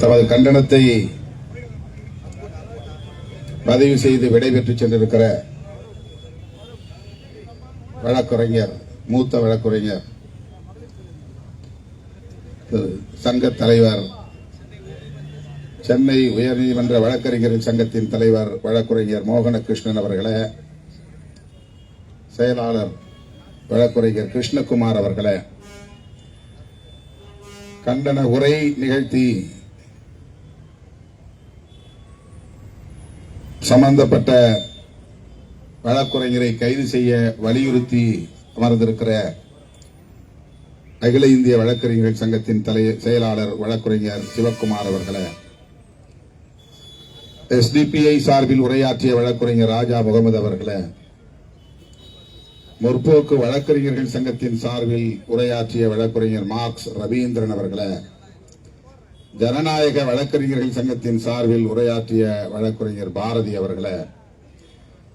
தமது கண்டனத்தை பதிவு செய்து விடைபெற்று சென்றிருக்கிற வழக்குரைஞர் மூத்த வழக்குரைஞர் சங்க தலைவர் சென்னை உயர்நீதிமன்ற வழக்கறிஞர்கள் சங்கத்தின் தலைவர் வழக்குரைஞர் மோகனகிருஷ்ணன் அவர்களே செயலாளர் வழக்குரைஞர் கிருஷ்ணகுமார் அவர்களே கண்டன உரை நிகழ்த்தி சம்பந்தப்பட்ட வழக்குரைஞரை கைது செய்ய வலியுறுத்தி அமர்ந்திருக்கிற அகில இந்திய வழக்கறிஞர்கள் சங்கத்தின் தலை செயலாளர் வழக்குரைஞர் சிவக்குமார் அவர்களை. எஸ்டிபிஐ சார்பில் உரையாற்றிய வழக்குரைஞர் ராஜா முகமது அவர்களை முற்போக்கு வழக்கறிஞர்கள் சங்கத்தின் சார்பில் உரையாற்றிய வழக்குரைஞர் மார்க்ஸ் ரவீந்திரன் அவர்களை ஜனநாயக வழக்கறிஞர்கள் சங்கத்தின் சார்பில் உரையாற்றிய வழக்கறிஞர் பாரதி அவர்களை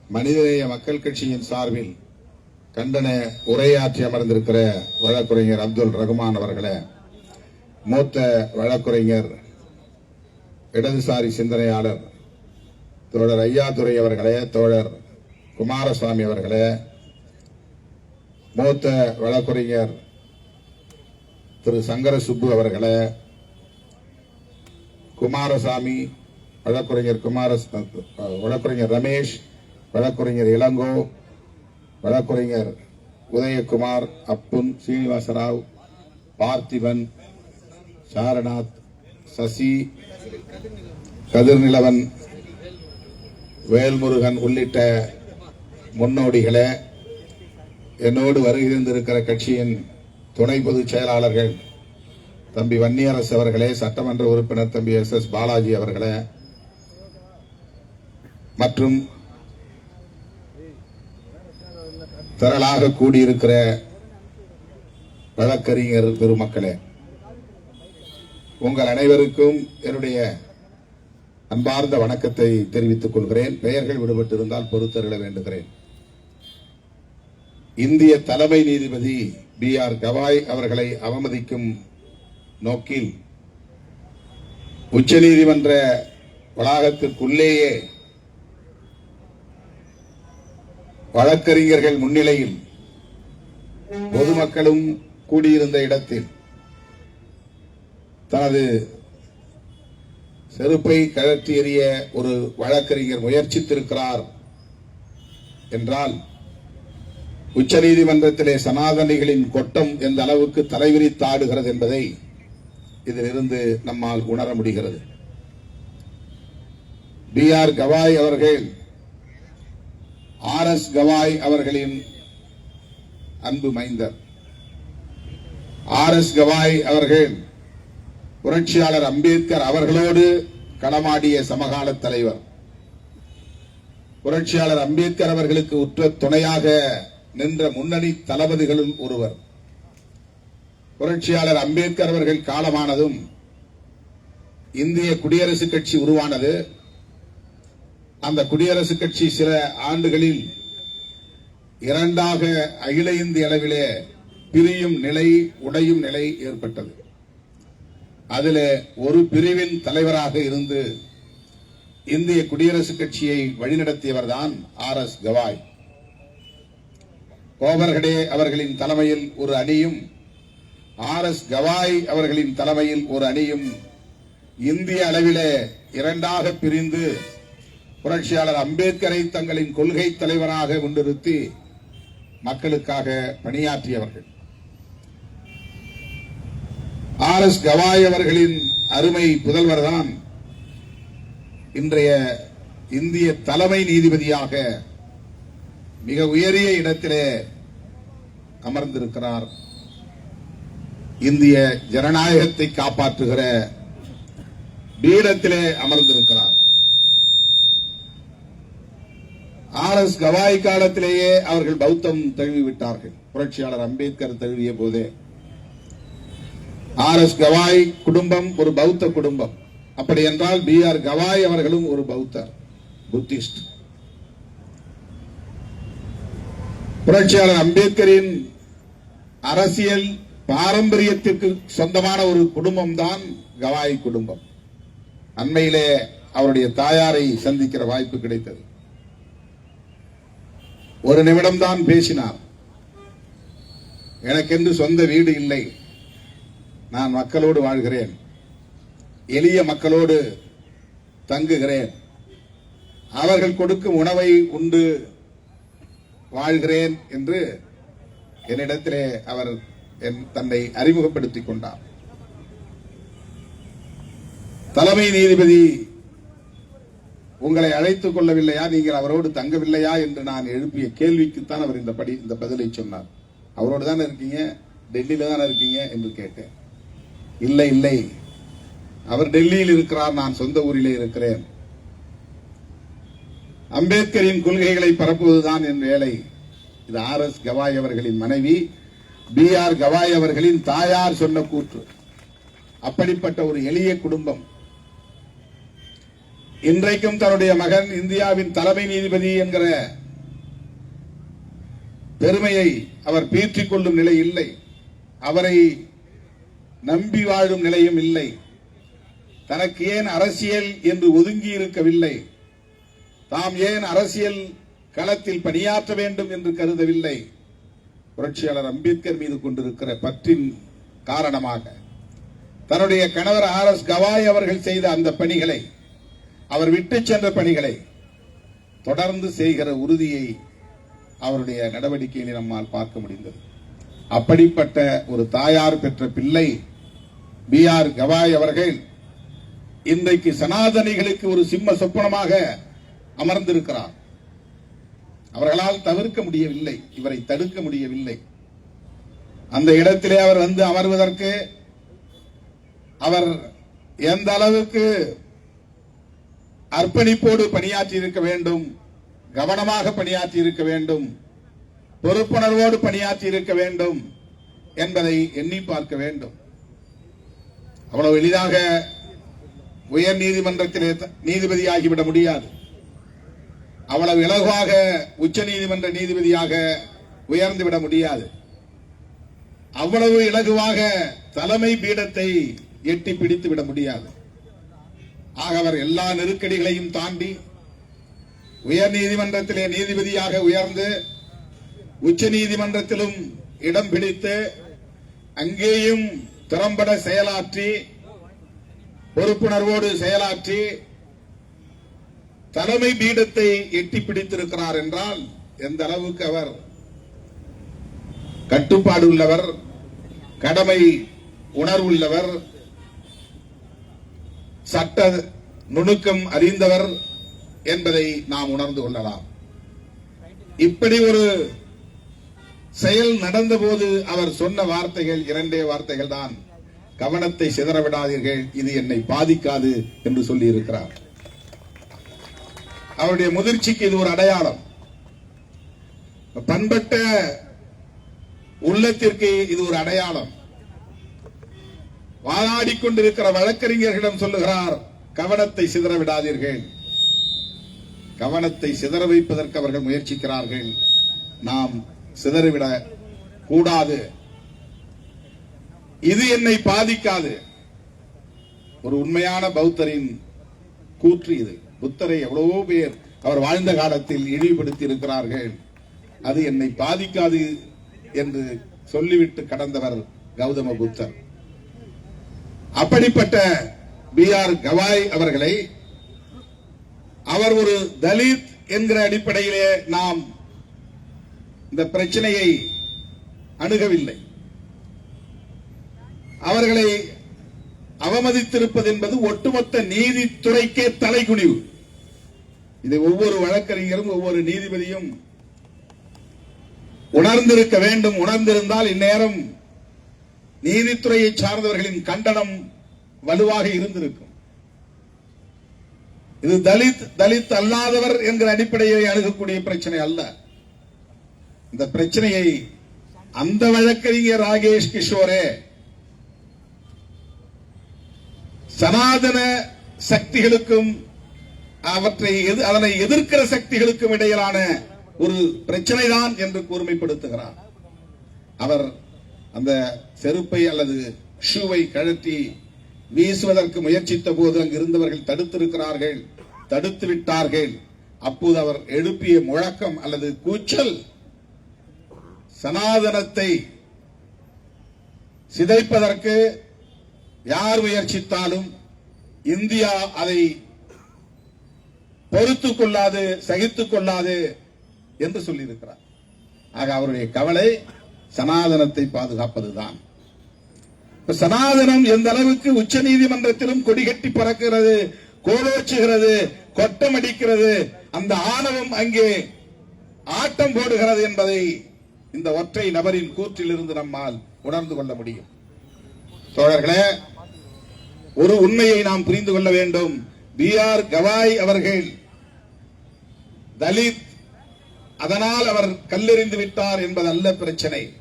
மனிதநேய மக்கள் கட்சியின் சார்பில் கண்டன உரையாற்றி அமர்ந்திருக்கிற வழக்குரைஞர் அப்துல் ரகுமான் அவர்களை மூத்த வழக்குரைஞர் இடதுசாரி சிந்தனையாளர் தோழர் ஐயாதுரை அவர்களே தோழர் குமாரசுவாமி அவர்களே மூத்த வழக்கறிஞர் திரு சங்கர சுப்பு அவர்களே குமாரசாமி வழக்குரைஞர் குமார வழக்குரைஞர் ரமேஷ் வழக்குரைஞர் இளங்கோ வழக்குரைஞர் உதயகுமார் அப்புன் சீனிவாசராவ் பார்த்திபன் சாரநாத் சசி கதிர்நிலவன் வேல்முருகன் உள்ளிட்ட முன்னோடிகளை என்னோடு வருகிறந்திருக்கிற கட்சியின் துணை பொதுச் செயலாளர்கள் தம்பி வன்னியரசு அவர்களே சட்டமன்ற உறுப்பினர் தம்பி எஸ் எஸ் பாலாஜி அவர்களே மற்றும் திரளாக கூடியிருக்கிற வழக்கறிஞர் பெருமக்களே உங்கள் அனைவருக்கும் என்னுடைய அன்பார்ந்த வணக்கத்தை தெரிவித்துக் கொள்கிறேன். பெயர்கள் விடுபட்டிருந்தால் பொறுத்தருள வேண்டுகிறேன். இந்திய தலைமை நீதிபதி பி ஆர் கவாய் அவர்களை அவமதிக்கும் நோக்கில் உச்சநீதிமன்ற வளாகத்திற்குள்ளேயே வழக்கறிஞர்கள் முன்னிலையில் பொதுமக்களும் கூடியிருந்த இடத்தில் தனது செருப்பை கழற்றி எறிய ஒரு வழக்கறிஞர் முயற்சித்திருக்கிறார் என்றால் உச்சநீதிமன்றத்திலே சனாதனிகளின் கொட்டம் எந்த அளவுக்கு தலைவிரித்தாடுகிறது என்பதை இதிலிருந்து நம்மால் உணர முடிகிறது. பி ஆர் கவாய் அவர்கள் ஆர் எஸ் கவாய் அவர்களின் அன்பு மைந்தர். ஆர் எஸ் கவாய் அவர்கள் புரட்சியாளர் அம்பேத்கர் அவர்களோடு களமாடிய சமகால தலைவர். புரட்சியாளர் அம்பேத்கர் அவர்களுக்கு உற்ற துணையாக நின்ற முன்னணி தளபதிகளும் ஒருவர். புரட்சியாளர் அம்பேத்கர் அவர்கள் காலமானதும் இந்திய குடியரசுக் கட்சி உருவானது. அந்த குடியரசுக் கட்சி சில ஆண்டுகளில் இரண்டாக அகில இந்திய அளவிலே பிரியும் நிலை உடையும் நிலை ஏற்பட்டது. அதில் ஒரு பிரிவின் தலைவராக இருந்து இந்திய குடியரசுக் கட்சியை வழிநடத்தியவர்தான் ஆர் எஸ் கவாய். கோபர்கடே அவர்களின் தலைமையில் ஒரு அணியும் ஆர் எஸ் கவாய் அவர்களின் தலைமையில் ஒரு அணியும் இந்திய அளவிலே இரண்டாக பிரிந்து புரட்சியாளர் அம்பேத்கரை தங்களின் கொள்கை தலைவராக முன்னிறுத்தி மக்களுக்காக பணியாற்றியவர்கள். ஆர் எஸ் கவாய் அவர்களின் அருமை புதல்வர்தான் இன்றைய இந்திய தலைமை நீதிபதியாக மிக உயரிய இடத்திலே அமர்ந்திருக்கிறார். இந்திய ஜனநாயகத்தை காப்பாற்றுகிற பீடத்திலே அமர்ந்திருக்கிறார். ஆர் எஸ் கவாய் காலத்திலேயே அவர்கள் பௌத்தம் தழுவி விட்டார்கள் புரட்சியாளர் அம்பேத்கர் தழுவிய போதே. ஆர் எஸ் கவாய் குடும்பம் ஒரு பௌத்த குடும்பம். அப்படி என்றால் பி ஆர் கவாய் அவர்களும் ஒரு பௌத்தர் புத்திஸ்ட். புரட்சியாளர் அம்பேத்கரின் அரசியல் பாரம்பரியத்திற்கு சொந்தமான ஒரு குடும்பம் தான் கவாய் குடும்பம். அண்மையிலே அவருடைய தாயாரை சந்திக்கிற வாய்ப்பு கிடைத்தது. ஒரு நிமிடம்தான் பேசினார். எனக்கென்று சொந்த வீடு இல்லை. நான் மக்களோடு வாழ்கிறேன். எளிய மக்களோடு தங்குகிறேன். அவர்கள் கொடுக்கும் உணவை உண்டு வாழ்கிறேன் என்று என்னிடத்திலே அவர் தன்னை அறிமுகப்படுத்திக் கொண்டார். தலைமை நீதிபதி உங்களை அழைத்துக் கொள்ளவில்லையா? நீங்கள் அவரோடு தங்கவில்லையா? என்று நான் எழுப்பிய கேள்விக்குத்தான் அவர் இந்த படி இந்த பதிலை சொன்னார். அவரோடு தானே இருக்கீங்க? டெல்லியில தானே இருக்கீங்க? என்று கேட்டேன். இல்லை இல்லை. அவர் டெல்லியில் இருக்கிறார். நான் சொந்த ஊரிலே இருக்கிறேன். அம்பேத்கரின் கொள்கைகளை பரப்புவதுதான் என் வேலை. இது ஆர் எஸ் கவாய் அவர்களின் மனைவி. பி ஆர் கவாய் அவர்களின் தாயார் சொன்ன கூற்று. அப்படிப்பட்ட ஒரு எளிய குடும்பம். இன்றைக்கும் தன்னுடைய மகன் இந்தியாவின் தலைமை நீதிபதி என்கிற பெருமையை அவர் பீற்றிக் கொள்ளும் நிலை இல்லை. அவரை நம்பி வாழும் நிலையும் இல்லை. தனக்கு ஏன் அரசியல் என்று ஒதுங்கி இருக்கவில்லை? தாம் ஏன் அரசியல் களத்தில் பணியாற்ற வேண்டும் என்று கருதவில்லை? புரட்சியாளர் அம்பேத்கர் மீது கொண்டிருக்கிற பற்றின் காரணமாக தன்னுடைய கணவர் ஆர் எஸ் கவாய் அவர்கள் செய்த அந்த பணிகளை அவர் விட்டு சென்ற பணிகளை தொடர்ந்து செய்கிற உறுதியை அவருடைய நடவடிக்கையில் நம்மால் பார்க்க முடிந்தது. அப்படிப்பட்ட ஒரு தாயார் பெற்ற பிள்ளை பி ஆர் கவாய் அவர்கள் இன்றைக்கு சனாதனிகளுக்கு ஒரு சிம்ம சொப்பனமாக அமர்ந்திருக்கிறார். அவர்களால் தவிர்க்க முடியவில்லை. இவரை தடுக்க முடியவில்லை. அந்த இடத்திலே அவர் வந்து அமர்வதற்கு அவர் எந்த அளவுக்கு அர்ப்பணிப்போடு பணியாற்றி இருக்க வேண்டும் கவனமாக பணியாற்றி இருக்க வேண்டும் பொறுப்புணர்வோடு பணியாற்றி இருக்க வேண்டும் என்பதை எண்ணி பார்க்க வேண்டும். அவ்வளவு எளிதாக உயர் நீதிமன்றத்திலே த- நீதிபதியாகிவிட முடியாது. அவ்வளவு இலகுவாக உச்ச நீதிமன்ற நீதிபதியாக உயர்ந்துவிட முடியாது. அவ்வளவு இலகுவாக தலைமை பீடத்தை எட்டி பிடித்து விட முடியாது. ஆக அவர் எல்லா நெருக்கடிகளையும் தாண்டி உயர் நீதிமன்றத்திலே நீதிபதியாக உயர்ந்து உச்ச நீதிமன்றத்திலும் இடம் பிடித்து அங்கேயும் திறம்பட செயலாற்றி பொறுப்புணர்வோடு செயலாற்றி தலைமை பீடத்தை எட்டி பிடித்திருக்கிறார் என்றால் எந்த அளவுக்கு அவர் கட்டுப்பாடு உள்ளவர் கடமை உணர்வுள்ளவர் சட்ட நுணுக்கம் அறிந்தவர் என்பதை நாம் உணர்ந்து கொள்ளலாம். இப்படி ஒரு செயல் நடந்தபோது அவர் சொன்ன வார்த்தைகள் இரண்டே வார்த்தைகள் தான். கவனத்தை சிதற விடாதீர்கள் இது என்னை பாதிக்காது என்று சொல்லியிருக்கிறார். அவருடைய முதிர்ச்சிக்கு இது ஒரு அடையாளம். பண்பட்ட உள்ளத்திற்கு இது ஒரு அடையாளம். வாதாடிக் கொண்டிருக்கிற வழக்கறிஞர்களிடம் சொல்லுகிறார் கவனத்தை சிதற விடாதீர்கள். கவனத்தை சிதற வைப்பதற்கு அவர்கள் முயற்சிக்கிறார்கள். நாம் சிதறிவிட கூடாது. இது என்னை பாதிக்காது. ஒரு உண்மையான பௌத்தரின் கூற்று இது. புத்தரை எவ்வளவோ பேர் அவர் வாழ்ந்த காலத்தில் இழிவுபடுத்தி இருக்கிறார்கள் அது என்னை பாதிக்காது என்று சொல்லிவிட்டு கடந்தவர் கௌதம புத்தர். அப்படிப்பட்ட பி ஆர் கவாய் அவர்களை அவர் ஒரு தலித் என்கிற அடிப்படையிலே நாம் இந்த பிரச்சனையை அணுகவில்லை. அவர்களை அவமதித்திருப்பது என்பது ஒட்டுமொத்த நீதித்துறைக்கே தலைக்குனிவு இதை ஒவ்வொரு வழக்கறிஞரும் ஒவ்வொரு நீதிபதியும் உணர்ந்திருக்க வேண்டும். உணர்ந்திருந்தால் இந்நேரம் நீதித்துறையை சார்ந்தவர்களின் கண்டனம் வலுவாக இருந்திருக்கும். இது தலித் தலித் அல்லாதவர் என்கிற அடிப்படையை அணுகக்கூடிய பிரச்சனை அல்ல. இந்த பிரச்சனையை அந்த வழக்கறிஞர் ராகேஷ் கிஷோரே சனாதன சக்திகளுக்கும் அவற்றை எது- அதனை எதிர்க்கிற சக்திகளுக்கும் இடையிலான ஒரு பிரச்சனை தான் என்று கூர்மைப்படுத்துகிறார். அவர் அந்த செருப்பை அல்லது ஷூவை கழற்றி வீசுவதற்கு முயற்சித்த போது அங்கு இருந்தவர்கள் தடுத்திருக்கிறார்கள் தடுத்து விட்டார்கள். அப்போது அவர் எழுப்பிய முழக்கம் அல்லது கூச்சல் சனாதனத்தை சிதைப்பதற்கு யார் முயற்சித்தாலும் இந்தியா அதை பொறுத்து கொள்ளாது சகித்துக் கொள்ளாது என்று சொல்லியிருக்கிறார். ஆக அவருடைய கவலை சனாதனத்தை பாதுகாப்பதுதான். சனாதனம் எந்த அளவுக்கு உச்ச நீதிமன்றத்திலும் கொடிகட்டி பறக்கிறது கோலோச்சுகிறது கொட்டமடிக்கிறது அந்த ஆணவம் அங்கே ஆட்டம் போடுகிறது என்பதை இந்த ஒற்றை நபரின் கூற்றிலிருந்து நம்மால் உணர்ந்து கொள்ள முடியும். தோழர்களே ஒரு உண்மையை நாம் புரிந்து கொள்ள வேண்டும். பி ஆர் கவாய் அவர்கள் தலித் அதனால் அவர் கல்லெறிந்து விட்டார் என்பதல்ல பிரச்சனை.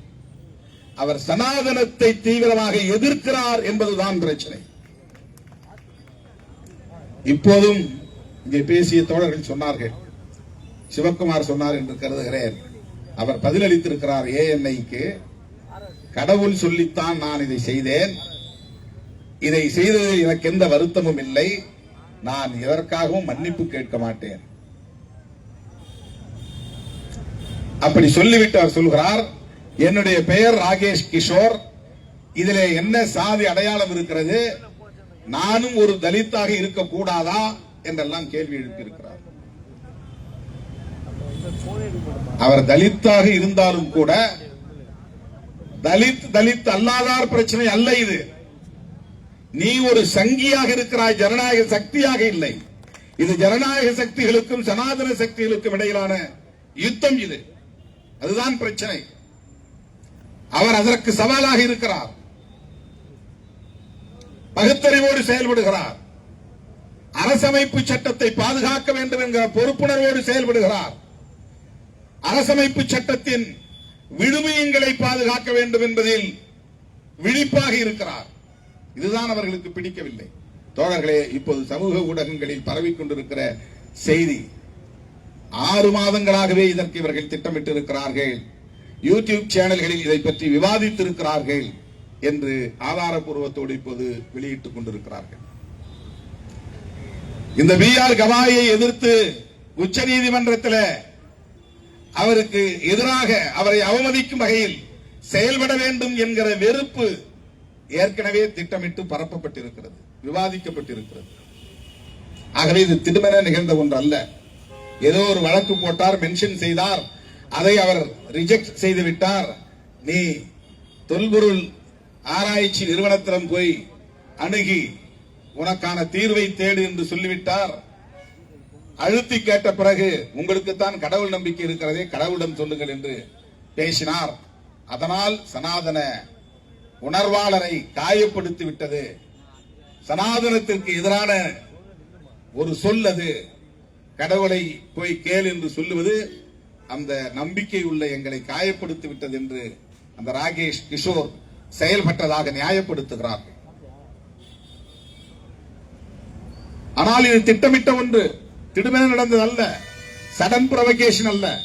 அவர் சனாதனத்தை தீவிரமாக எதிர்க்கிறார் என்பதுதான் பிரச்சனை. இப்போதும் இங்கே பேசிய தோழர்கள் சொன்னார்கள். சிவக்குமார் சொன்னார் என்று கருதுகிறேன். அவர் பதிலளித்திருக்கிறார் ஏஎன்ஐக்கு. கடவுள் சொல்லித்தான் நான் இதை செய்தேன். இதை செய்ததில் எனக்கு எந்த வருத்தமும் இல்லை. நான் எதற்காகவும் மன்னிப்பு கேட்க மாட்டேன். அப்படி சொல்லிவிட்டு அவர் சொல்கிறார் என்னுடைய பெயர் ராகேஷ் கிஷோர் இதுல என்ன சாதி அடையாளம் இருக்கிறது நானும் ஒரு தலித்தாக இருக்கக்கூடாதா என்றெல்லாம் கேள்வி எழுப்பியிருக்கிறார். அவர் தலித்தாக இருந்தாலும் கூட தலித் தலித் அல்லாதார் பிரச்சனை அல்ல இது. நீ ஒரு சங்கியாக இருக்கிறாய் ஜனநாயக சக்தியாக இல்லை. இது ஜனநாயக சக்திகளுக்கும் சனாதன சக்திகளுக்கும் இடையிலான யுத்தம் இது. அதுதான் பிரச்சனை. அவர் அதற்கு சவாலாக இருக்கிறார். பகுத்தறிவோடு செயல்படுகிறார். அரசமைப்பு சட்டத்தை பாதுகாக்க வேண்டும் என்கிற பொறுப்புணர்வோடு செயல்படுகிறார். அரசமைப்பு சட்டத்தின் விழுமியங்களை பாதுகாக்க வேண்டும் என்பதில் விழிப்பாக இருக்கிறார். இதுதான் அவர்களுக்கு பிடிக்கவில்லை. தோழர்களே இப்போது சமூக ஊடகங்களில் பரவிக்கொண்டிருக்கிற செய்தி. ஆறு மாதங்களாகவே இதற்கு இவர்கள் திட்டமிட்டு இருக்கிறார்கள் யூடியூப் சேனல்களில் இதை பற்றி விவாதித்திருக்கிறார்கள் என்று ஆதாரபூர்வத்தோடு இப்போது வெளியிட்டுக் கொண்டிருக்கிறார்கள். இந்த பி ஆர் கவாயை எதிர்த்து உச்ச நீதிமன்றத்தில் அவருக்கு எதிராக அவரை அவமதிக்கும் வகையில் செயல்பட வேண்டும் என்கிற வெறுப்பு ஏற்கனவே திட்டமிட்டு பரப்பப்பட்டிருக்கிறது விவாதிக்கப்பட்டிருக்கிறது. ஆகவே இது திடுமென நிகழ்ந்த ஒன்று அல்ல ஏதோ ஒரு வழக்கு போட்டார் மென்ஷன் செய்தார். அதை அவர் ரிஜெக்ட் செய்து விட்டார். நீ தொல்பொருள் ஆராய்ச்சி நிறுவனத்திடம் போய் அணுகி உனக்கான தீர்வை தேடு என்று சொல்லிவிட்டார். அழுத்தி கேட்ட பிறகு உங்களுக்குத்தான் கடவுள் நம்பிக்கை இருக்கிறதே கடவுளிடம் சொல்லுங்கள் என்று பேசினார். அதனால் சனாதன உணர்வாளரை காயப்படுத்தி விட்டது. சனாதனத்திற்கு எதிரான ஒரு சொல் அது. கடவுளை போய் கேள் என்று சொல்லுவது அந்த நம்பிக்கை உள்ள எங்களை காயப்படுத்தி விட்டது என்று அந்த ராகேஷ் கிஷோர் செயல்பட்டதாக நியாயப்படுத்துகிறார்கள். ஆனால் இது திட்டமிட்ட ஒன்று. திடுமென நடந்தது அல்ல. சடன் புரவகேஷன் அல்ல.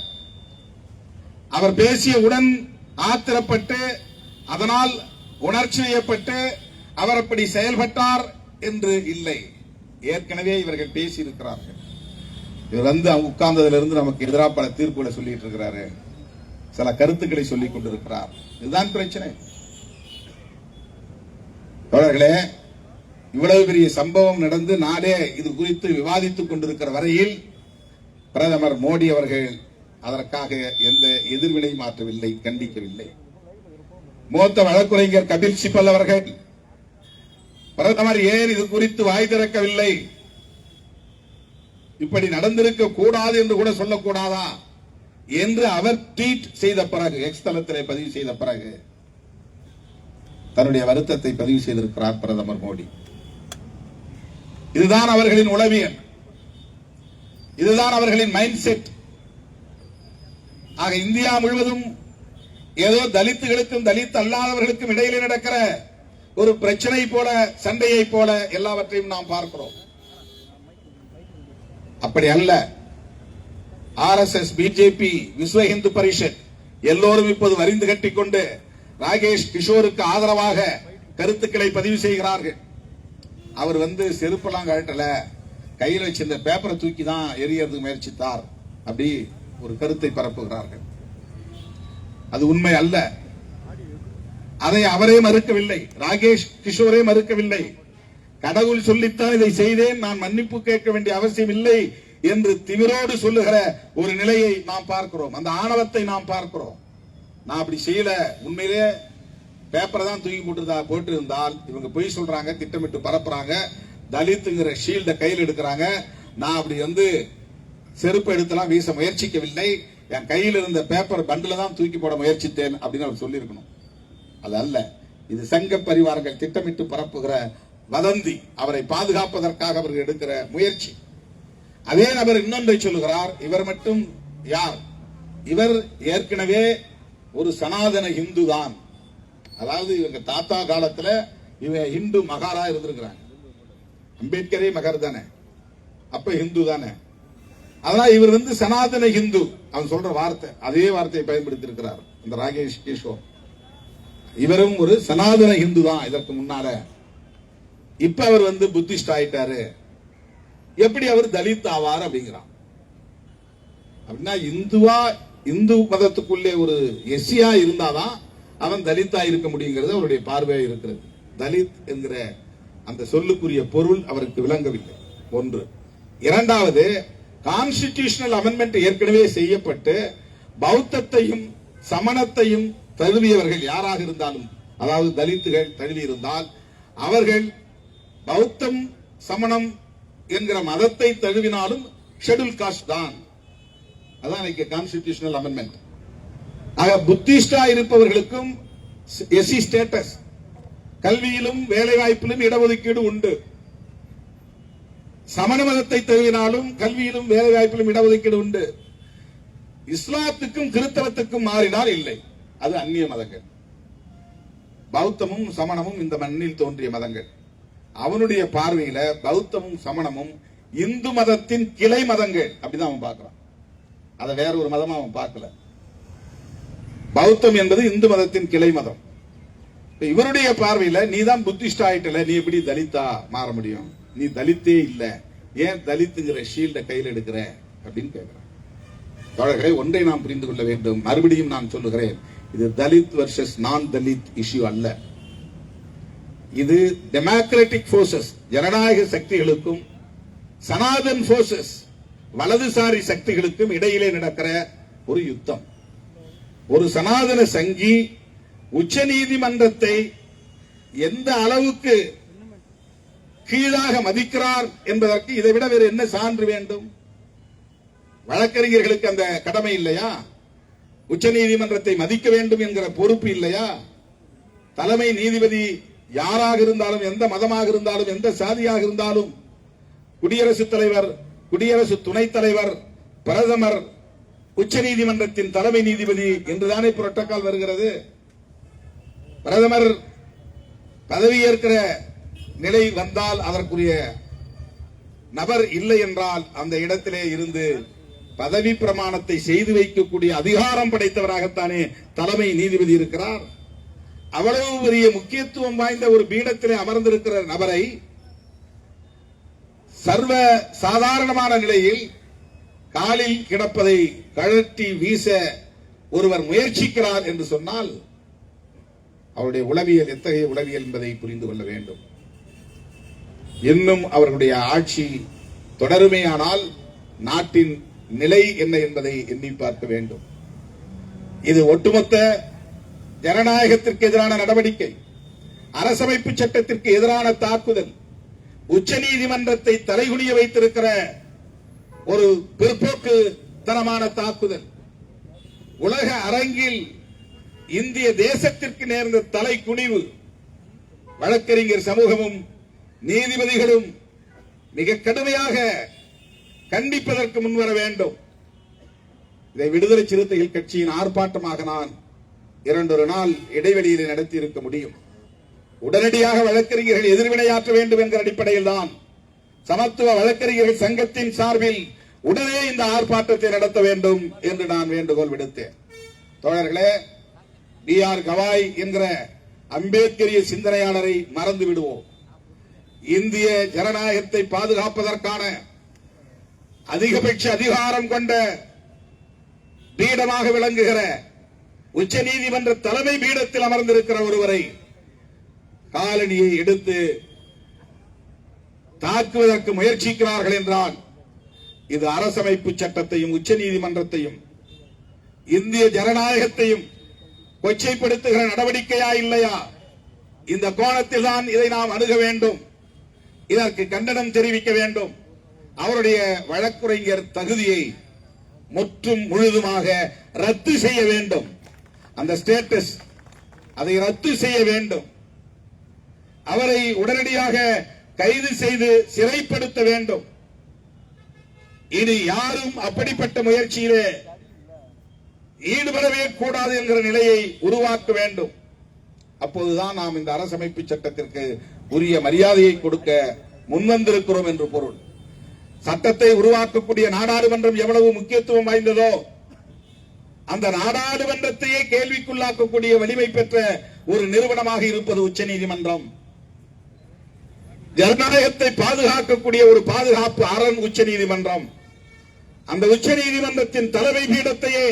அவர் பேசியவுடன் ஆத்திரப்பட்டு அதனால் உணர்ச்சி செய்யப்பட்டு அவர் அப்படி செயல்பட்டார் என்று இல்லை. ஏற்கனவே இவர்கள் பேசியிருக்கிறார்கள். இவர் வந்து அவங்க உட்கார்ந்ததுல இருந்து நமக்கு எதிராக பல தீர்ப்புகளை சொல்லிட்டு இருக்கிறாரு. சில கருத்துக்களை சொல்லிக் கொண்டிருக்கிறார். இதுதான் பிரச்சனை. தோழர்களே இவ்வளவு பெரிய சம்பவம் நடந்து நாடே இது குறித்து விவாதித்துக் கொண்டிருக்கிற வரையில் பிரதமர் மோடி அவர்கள் அதற்காக எந்த எதிர்வினை மாற்றவில்லை கண்டிக்கவில்லை. மூத்த வழக்குரைஞர் கபில் சிபல் அவர்கள் பிரதமர் ஏன் இது குறித்து வாய் திறக்கவில்லை? இப்படி நடந்திருக்க கூடாது என்று கூட சொல்லக்கூடாதா? என்று அவர் ட்வீட் செய்த பிறகு எக்ஸ் தளத்திலே பதிவு செய்த பிறகு தன்னுடைய வருத்தத்தை பதிவு செய்திருக்கிறார் பிரதமர் மோடி. இதுதான் அவர்களின் உளவியல். இதுதான் அவர்களின் மைண்ட் செட் ஆக இந்தியா முழுவதும் ஏதோ தலித்துகளுக்கும் தலித் அல்லாதவர்களுக்கும் இடையிலே நடக்கிற ஒரு பிரச்சனை போல சண்டையை போல எல்லாவற்றையும் நாம் பார்க்கிறோம். அப்படி அல்ல. R S S BJP Vishwa Hindu Parishad எல்லோரும் இப்போது வரிந்து கட்டிக்கொண்டு ராகேஷ் கிஷோருக்கு ஆதரவாக கருத்துக்களை பதிவு செய்கிறார்கள். அவர் வந்து செருப்பெல்லாம் கழட்டல. கையில் வச்சிருந்த பேப்பரை தூக்கி தான் எரியறதுக்கு முயற்சித்தார் அப்படி ஒரு கருத்தை பரப்புகிறார்கள். அது உண்மை அல்ல. அதை அவரே மறுக்கவில்லை. ராகேஷ் கிஷோரே மறுக்கவில்லை. கடவுள் சொல்லித்தான் இதை செய்தேன். நான் மன்னிப்பு கேட்க வேண்டிய அவசியம் இல்லை என்று திமிரோடு சொல்லுகிற ஒரு நிலையை நாம் பார்க்கிறோம். அந்த ஆணவத்தை நாம் பார்க்கிறோம். நான் அப்படி செய்யல. உண்மையிலே பேப்பரை தான் தூக்கி போட்டுதா போட்டு இருந்தால் இவங்க பொய் சொல்றாங்க திட்டமிட்டு பரப்புறாங்க தலித்துங்கிற ஷீல்ட கையில் எடுக்கிறாங்க. நான் அப்படி வந்து செருப்பு எடுத்துலாம் வீச முயற்சிக்கவில்லை. என் கையில் இருந்த பேப்பர் பண்டில் தான் தூக்கி போட முயற்சித்தேன் அப்படின்னு அவர் சொல்லியிருக்கணும். அது அல்ல. இது சங்க பரிவாரங்கள் திட்டமிட்டு பரப்புகிற வதந்தி. அவரை பாதுகாப்பதற்காக அவர்கள் எடுக்கிற முயற்சி. அதே நபர் இன்னொன்றை சொல்லுகிறார் இவர் மட்டும் யார்? இவர் ஏற்கனவே ஒரு சனாதன இந்து தான் அதாவது இவங்க தாத்தா காலத்துல இவங்க இந்து மகாரா இருந்திருக்கிறாங்க. அம்பேத்கரே மகர் தானே. அப்ப இந்து தானே. அதனால இவர் வந்து சனாதன இந்து அவன் சொல்ற வார்த்தை அதே வார்த்தையை பயன்படுத்தி இருக்கிறார் இந்த ராகேஷ் கிஷோர் இவரும் ஒரு சனாதன இந்து தான் இதற்கு முன்னால. இப்ப அவர் வந்து புத்திஸ்ட் ஆயிட்டாரு. எப்படி அவர் தலித் ஆவார் அப்படிங்கிறான். அப்படின்னா இந்துவா இந்து மதத்துக்குள்ளே ஒரு எஸ்சியா இருந்தாதான் அவன் தலித்தா இருக்க முடியுங்கிறது அவருடைய பார்வையா இருக்கிறது. தலித் என்கிற அந்த சொல்லுக்குரிய பொருள் அவருக்கு விளங்கவில்லை. ஒன்று. இரண்டாவது கான்ஸ்டிடியூஷனல் அமெண்ட்மெண்ட் ஏற்கனவே செய்யப்பட்டு பௌத்தத்தையும் சமணத்தையும் தழுவியவர்கள் யாராக இருந்தாலும் அதாவது தலித்துகள் தழுவி இருந்தால் அவர்கள் பௌத்தம் சமணம் என்கிற மதத்தை தழுவினாலும் ஷெடியூல் காஸ்ட் தான். அதான் இன்னைக்கு கான்ஸ்டிடியூஷனல் அமெண்ட்மெண்ட் ஆக புத்திஸ்டா இருப்பவர்களுக்கும் எஸ்சி ஸ்டேட்டஸ் கல்வியிலும் வேலை வாய்ப்பிலும் இடஒதுக்கீடு உண்டு. சமண மதத்தை தழுவினாலும் கல்வியிலும் வேலை வாய்ப்பிலும் இடஒதுக்கீடு உண்டு. இஸ்லாத்துக்கும் கிறிஸ்தவத்துக்கும் மாறினால் இல்லை. அது அந்நிய மதங்கள். பௌத்தமும் சமணமும் இந்த மண்ணில் தோன்றிய மதங்கள். அவனுடைய பார்வையில பௌத்தமும் சமணமும் இந்து மதத்தின் கிளை மதங்கள் அப்படிதான் அவன் பார்க்கிறான். அதை வேற ஒரு மதமா அவன் பார்க்கல. பௌத்தம் என்பது இந்து மதத்தின் கிளை மதம். இவருடைய பார்வையில நீ தான் புத்திஸ்ட் ஆயிட்டல நீ எப்படி தலித்தா மாற முடியும்? நீ தலித்தே இல்ல. ஏன் தலித்துங்கிற ஷீல்ட கையில் எடுக்கிற? அப்படின்னு கேட்கிறான் தோழர்களை ஒன்றை நாம் புரிந்து கொள்ள வேண்டும். மறுபடியும் நான் சொல்லுகிறேன் இது தலித் வர்சஸ் நான் தலித் இஷ்யூ அல்ல. இது டெமோக்ராட்டிக் போர்சஸ் ஜனநாயக சக்திகளுக்கும் சனாதன் போர்சஸ் வலதுசாரி சக்திகளுக்கும் இடையிலே நடக்கிற ஒரு யுத்தம். ஒரு சனாதன சங்கி உச்ச நீதிமன்றத்தை எந்த அளவுக்கு கீழாக மதிக்கிறார் என்பதற்கு இதை விட வேறு என்ன சான்று வேண்டும்? வழக்கறிஞர்களுக்கு அந்த கடமை இல்லையா? உச்ச நீதிமன்றத்தை மதிக்க வேண்டும் என்கிற பொறுப்பு இல்லையா? தலைமை நீதிபதி யாராக இருந்தாலும் எந்த மதமாக இருந்தாலும் எந்த சாதியாக இருந்தாலும் குடியரசுத் தலைவர் குடியரசு துணைத் தலைவர் பிரதமர் உச்ச நீதிமன்றத்தின் தலைமை நீதிபதி என்றுதானே புரோட்டோகால் வருகிறது? பிரதமர் பதவியேற்கிற நிலை வந்தால் அதற்குரிய நபர் இல்லை என்றால் அந்த இடத்திலே இருந்து பதவி பிரமாணத்தை செய்து வைக்கக்கூடிய அதிகாரம் படைத்தவராகத்தானே தலைமை நீதிபதி இருக்கிறார்? அவ்வளவு பெரிய முக்கியத்துவம் வாய்ந்த ஒரு பீடத்திலே அமர்ந்திருக்கிற நபரை சர்வ சாதாரணமான நிலையில் காலில் கிடப்பதை கழட்டி வீச ஒருவர் முயற்சிக்கிறார் என்று சொன்னால் அவருடைய உளவியல் எத்தகைய உளவியல் என்பதை புரிந்து கொள்ள வேண்டும். இன்னும் அவர்களுடைய ஆட்சி தொடருமேயானால் நாட்டின் நிலை என்ன என்பதை எண்ணி பார்க்க வேண்டும். இது ஒட்டுமொத்த ஜனநாயகத்திற்கு எதிரான நடவடிக்கை அரசமைப்பு சட்டத்திற்கு எதிரான தாக்குதல் உச்ச நீதிமன்றத்தை தலைகுனிய வைத்திருக்கிற ஒரு பிற்போக்கு தனமான தாக்குதல். உலக அரங்கில் இந்திய தேசத்திற்கு நேர்ந்த தலை குனிவு வழக்கறிஞர் சமூகமும் நீதிபதிகளும் மிக கடுமையாக கண்டிப்பதற்கு முன்வர வேண்டும். இதை விடுதலை சிறுத்தைகள் கட்சியின் ஆர்ப்பாட்டமாக நான் இரண்டொரு நாள் இடைவெளியில் நடத்தி இருக்க முடியும். உடனடியாக வழக்கறிஞர்கள் எதிர்வினையாற்ற வேண்டும் என்ற அடிப்படையில் தான் சமத்துவ வழக்கறிஞர்கள் சங்கத்தின் சார்பில் உடனே இந்த ஆர்ப்பாட்டத்தை நடத்த வேண்டும் என்று நான் வேண்டுகோள் விடுத்தேன். தோழர்களே பி ஆர் கவாய் என்கிற அம்பேத்கரிய சிந்தனையாளரை மறந்து விடுவோம். இந்திய ஜனநாயகத்தை பாதுகாப்பதற்கான அதிகபட்ச அதிகாரம் கொண்ட பீடமாக விளங்குகிற உச்ச நீதிமன்ற தலைமை பீடத்தில் அமர்ந்திருக்கிற ஒருவரை காலணியை எடுத்து தாக்குவதற்கு முயற்சிக்கிறார்கள் என்றால் இது அரசமைப்பு சட்டத்தையும் உச்ச நீதிமன்றத்தையும் இந்திய ஜனநாயகத்தையும் கொச்சைப்படுத்துகிற நடவடிக்கையா இல்லையா? இந்த கோணத்தில் தான் இதை நாம் அணுக வேண்டும். இதற்கு கண்டனம் தெரிவிக்க வேண்டும். அவருடைய வழக்குரைஞர் தகுதியை முற்றும் முழுதுமாக ரத்து செய்ய வேண்டும். அந்த ஸ்டேட்டஸ் அதை ரத்து செய்ய வேண்டும். அவரை உடனடியாக கைது செய்து சிறைப்படுத்த வேண்டும். இனி யாரும் அப்படிப்பட்ட முயற்சியிலே ஈடுபடவே கூடாது என்கிற நிலையை உருவாக்க வேண்டும். அப்போதுதான் நாம் இந்த அரசமைப்பு சட்டத்திற்கு உரிய மரியாதையை கொடுக்க முன்வந்திருக்கிறோம் என்று பொருள். சட்டத்தை உருவாக்கக்கூடிய நாடாளுமன்றம் எவ்வளவு முக்கியத்துவம் வாய்ந்ததோ அந்த நாடாளுமன்றத்தையே கேள்விக்குள்ளாக்கக்கூடிய வலிமை பெற்ற ஒரு நிறுவனமாக இருப்பது உச்ச நீதிமன்றம். ஜனநாயகத்தை பாதுகாக்கக்கூடிய ஒரு பாதுகாப்பு அரண் உச்ச நீதிமன்றம். அந்த உச்ச நீதிமன்றத்தின் தலைமை பீடத்தையே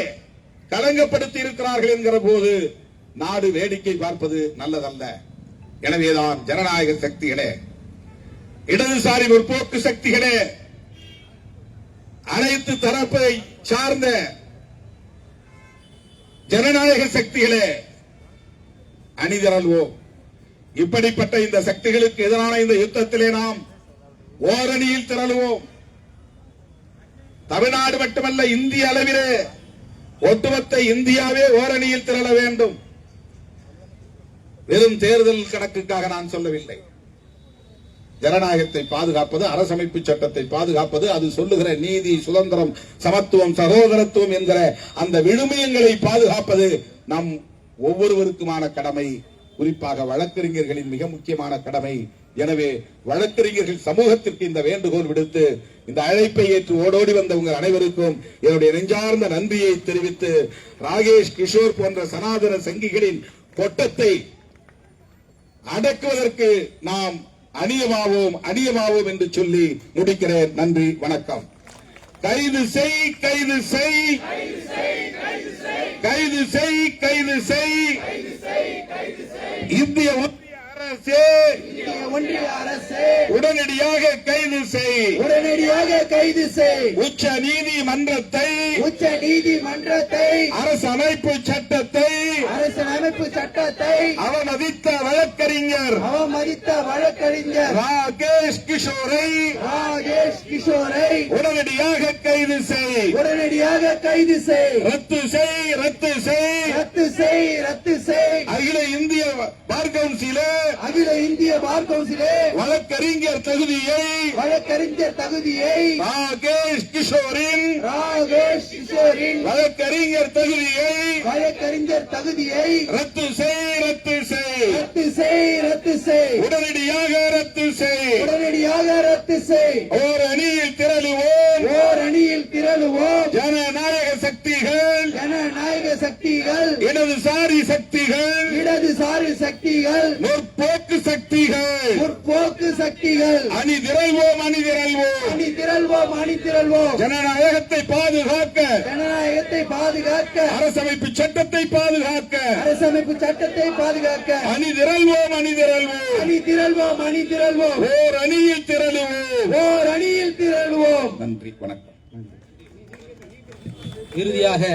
களங்கப்படுத்தி இருக்கிறார்கள் என்கிற போது நாடு வேடிக்கை பார்ப்பது நல்லதல்ல. எனவேதான் ஜனநாயக சக்திகளே இடதுசாரி முற்போக்கு சக்திகளே அனைத்து தரப்பை சார்ந்த ஜனநாயக சக்திகளே அணிதிரள்வோம் இப்படிப்பட்ட இந்த சக்திகளுக்கு எதிரான இந்த யுத்தத்திலே நாம் ஓரணியில் திரளுவோம். தமிழ்நாடு மட்டுமல்ல இந்திய அளவிலே ஒட்டுமொத்த இந்தியாவே ஓரணியில் திரள வேண்டும். வெறும் தேர்தல் கணக்குக்காக நான் சொல்லவில்லை. ஜனநாயகத்தை பாதுகாப்பது அரசமைப்பு சட்டத்தை பாதுகாப்பது அது சொல்லுகிற நீதி சுதந்திரம் சமத்துவம் சகோதரத்துவம் என்கிற அந்த விழுமியங்களை பாதுகாப்பது நம் ஒவ்வொருவருக்குமான கடமை. குறிப்பாக வழக்கறிஞர்களின் மிக முக்கியமான கடமை. எனவே வழக்கறிஞர்கள் சமூகத்திற்கு இந்த வேண்டுகோள் விடுத்து இந்த அழைப்பை ஏற்று ஓடோடி வந்த உங்கள் அனைவருக்கும் என்னுடைய நெஞ்சார்ந்த நன்றியை தெரிவித்து ராகேஷ் கிஷோர் போன்ற சனாதன சங்கிகளின் கொட்டத்தை அடக்குவதற்கு நாம் அணியமாவோம் அணியமாவோம் என்று சொல்லி முடிக்கிறேன். நன்றி வணக்கம். கைது செய் கைது செய். கைது செய் கைது செய். இந்திய அரசே. ஒன்றிய அரசு உடனடியாக கைது செய். உடனடியாக கைது செய். உச்ச நீதிமன்றத்தை. உச்ச நீதிமன்றத்தை. அரசமைப்பு சட்டத்தை. அரசியலமைப்பு சட்டத்தை. அவமதித்த வழக்கறிஞர். அவமதித்த வழக்கறிஞர். ராகேஷ் கிஷோரை. ராஜேஷ் கிஷோரை. உடனடியாக கைது செய். உடனடியாக கைது செய். ரத்து செய் ரத்து செய். ரத்து செய் ரத்து செய். அகில இந்திய பார் கவுன்சிலே அகில இந்திய பார் கவுன்சிலே வழக்கறிஞர் தகுதியை வழக்கறிஞர் தகுதியை ராகேஷ் கிஷோரின் ராஜேஷ் கிஷோரின் வழக்கறிஞர் தகுதியை வழக்கறிஞர் தகுதியை ரத்து செய் ரத்து செய். ரத்து செய் ரத்து செய். உடனடியாக ரத்து செய். உடனடியாக ரத்து செய். ஓர் அணியில் திரளுவோம். ஓர் அணியில் திரளுவோம். ஜனநாயக சக்திகள் இடதுசாரி சக்திகள் இடதுசாரி சக்திகள் முற்போக்கு சக்திகள். முற்போக்கு சக்திகள். அணி திரள்வோம் அணி திரள்வோம் அணி திரள்வோம் அணி திரள்வோம் ஜனநாயகத்தை பாதுகாக்க ஜனநாயகத்தை பாதுகாக்க அரசமைப்பு சட்டத்தை பாதுகாக்க அரசமைப்பு சட்டத்தை பாதுகாக்க. அணி திரள்வோம் அணி திரள்வோம் அணி திரள்வோம் அணி திரள்வோம் ஓர் அணியில் திரளுவோம். ஓர் அணியில் திரள்வோம். நன்றி வணக்கம். இறுதியாக